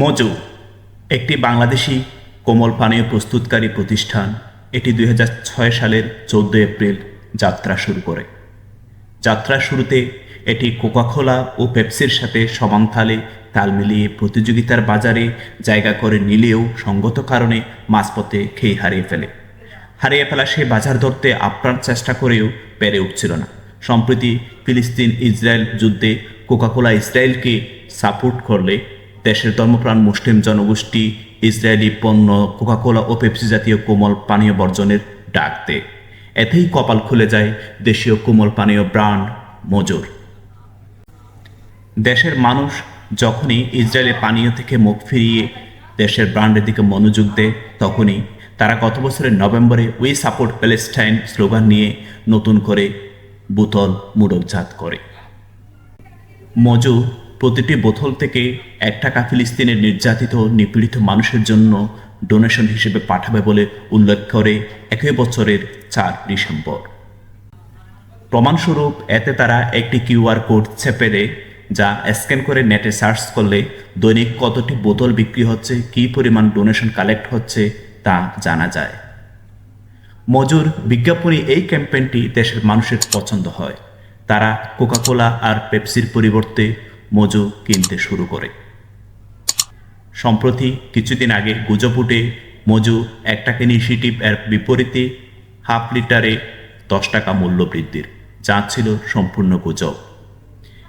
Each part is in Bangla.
মজু, একটি বাংলাদেশি কোমল পানীয় প্রস্তুতকারী প্রতিষ্ঠান। এটি দুই ছয় সালের চোদ্দ এপ্রিল যাত্রা শুরু করে। যাত্রার শুরুতে এটি কোকাখোলা ও পেপসির সাথে সমানতালে তাল মিলিয়ে প্রতিযোগিতার বাজারে জায়গা করে নিলেও সঙ্গত কারণে মাঝপথে খেয়ে হারিয়ে ফেলে। হারিয়ে ফেলা সে বাজার ধরতে আপ্রাণ চেষ্টা করেও পেরে উঠছিল না। সম্প্রতি ফিলিস্তিন ইসরায়েল যুদ্ধে কোকাকোলা ইসরায়েলকে সাপোর্ট করলে দেশের ধর্মপ্রাণ মুসলিম জনগোষ্ঠী, ইসরায়েলি পণ্য, কোকাকোলা ও পেপসি জাতীয় কোমল পানীয় বর্জনের ডাক দেয়। এতেই কপাল খুলে যায় দেশীয় কোমল পানীয় ব্রান্ড মজুর। দেশের মানুষ যখনই ইসরায়েলের পানীয় থেকে মুখ ফিরিয়ে দেশের ব্র্যান্ডের দিকে মনোযোগ দেয়, তখনই তারা গত বছরের নভেম্বরে উই সাপোর্ট প্যালেস্টাইন স্লোগান নিয়ে নতুন করে বোতল মুড়কজাত করে। মজু প্রতিটি বোতল থেকে এক টাকা ফিলিস্তিনের নির্যাতিত, নিপীড়িত মানুষের জন্য ডোনেশন হিসেবে পাঠাবে বলে উল্লেখ করে একই বছরের চার ডিসেম্বর। প্রমাণস্বরূপ, এতে তারা একটি কিউআর কোড ছেপে দেয়, যা স্ক্যান করে নেটে সার্চ করলে দৈনিক কতটি বোতল বিক্রি হচ্ছে, কী পরিমাণ ডোনেশন কালেক্ট হচ্ছে, তা জানা যায়। মজুর, বিজ্ঞাপনী এই ক্যাম্পেইনটি দেশের মানুষের পছন্দ হয়। তারা কোকাকোলা আর পেপসির পরিবর্তে মজু কিনতে শুরু করে। সম্প্রতি কিছুদিন আগে গুজব উঠে মজু এক টাকা ইনিশিয়েটিভ এর বিপরীতে হাফ লিটারে দশ টাকা মূল্য বৃদ্ধির। যা ছিল সম্পূর্ণ গুজব।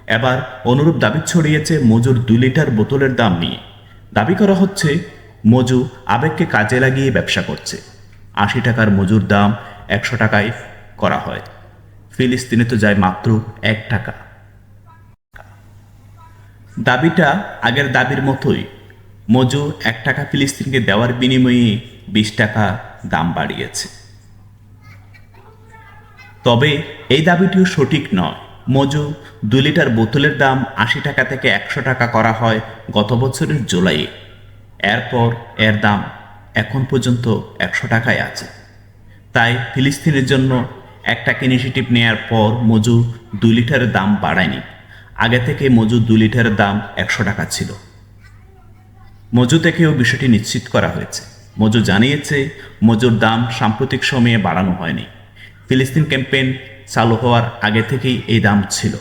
এবার অনুরূপ দাবি ছড়িয়েছে মজুর দুই লিটার বোতলের দাম নিয়ে। দাবি করা হচ্ছে, মজু আবেগকে কাজে লাগিয়ে ব্যবসা করছে। আশি টাকার মজুর দাম একশো টাকায় করা হয়। ফিলিস্তিনে তো যায় মাত্র এক টাকা। দাবিটা আগের দাবির মতোই। মজু এক টাকা ফিলিস্তিনকে দেওয়ার বিনিময়ে বিশ টাকা দাম বাড়িয়েছে। তবে এই দাবিটিও সঠিক নয়। মজু দু লিটার বোতলের দাম আশি টাকা থেকে একশো টাকা করা হয় গত বছরের জুলাইয়ে। এরপর এর দাম এখন পর্যন্ত একশো টাকায় আছে। তাই ফিলিস্তিনের জন্য একটা ইনিশিয়েটিভ নেয়ার পর মজু দু লিটারের দাম বাড়ায়নি। আগে থেকে মজু দু লিটারের দাম একশো টাকা ছিল। মজু থেকেও বিষয়টি নিশ্চিত করা হয়েছে। মজু জানিয়েছে, মজুর দাম সাম্প্রতিক সময়ে বাড়ানো হয়নি। ফিলিস্তিন ক্যাম্পেইন চালু হওয়ার আগে থেকেই এই দাম ছিল।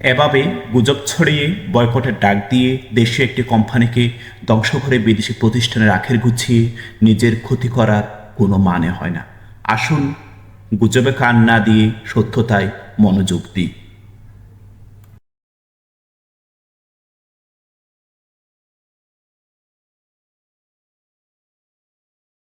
এভাবে গুজব ছড়িয়ে, বয়কটের ডাক দিয়ে দেশীয় একটি কোম্পানিকে ধ্বংস করে বিদেশি প্রতিষ্ঠানের আখের গুছিয়ে নিজের ক্ষতি করার কোনো মানে হয় না। আসুন, গুজবে কান না দিয়ে সত্যতায় মনোযোগ দিই।